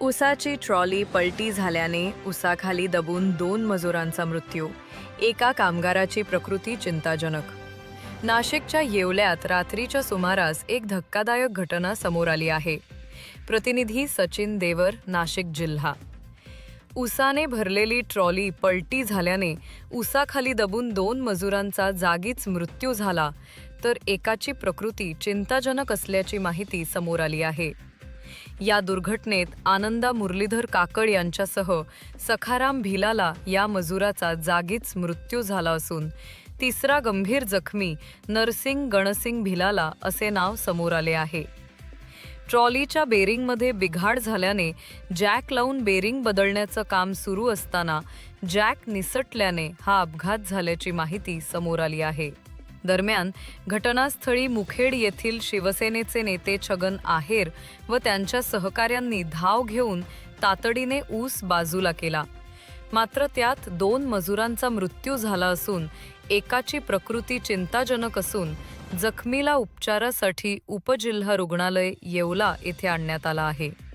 उसाची ट्रॉली पलटी झाल्याने उसाखाली दबून दोन मजुरांचा मृत्यू. एका कामगाराची प्रकृती चिंताजनक. नाशिकच्या येवल्यात रात्रीच्या सुमारास एक धक्कादायक घटना समोर आली आहे. प्रतिनिधी सचिन देवर नाशिक जिल्हा. उसाने भरलेली ट्रॉली पलटी झाल्याने उसाखाली दबून दोन मजुरांचा जागीच मृत्यू झाला तर एकाची प्रकृती चिंताजनक असल्याची माहिती समोर आली आहे. या दुर्घटनेत आनंदा मुरलीधर काकड यांच्यासह सखाराम भिलाला या मजुराचा जागीच मृत्यू झाला असून तिसरा गंभीर जखमी नरसिंग गणसिंग भिलाला असे नाव समोर आले आहे. ट्रॉलीच्या बेरिंगमध्ये बिघाड झाल्याने जॅक लावून बेरिंग बदलण्याचं काम सुरू असताना जॅक निसटल्याने हा अपघात झाल्याची माहिती समोर आली आहे. दरम्यान घटनास्थळी मुखेड येथील शिवसेनेचे नेते छगन आहेर व त्यांच्या सहकाऱ्यांनी धाव घेऊन तातडीने ऊस बाजूला केला. मात्र त्यात दोन मजुरांचा मृत्यू झाला असून एकाची प्रकृती चिंताजनक असून जखमीला उपचारासाठी उपजिल्हा रुग्णालय येवला येथे आणण्यात आला आहे.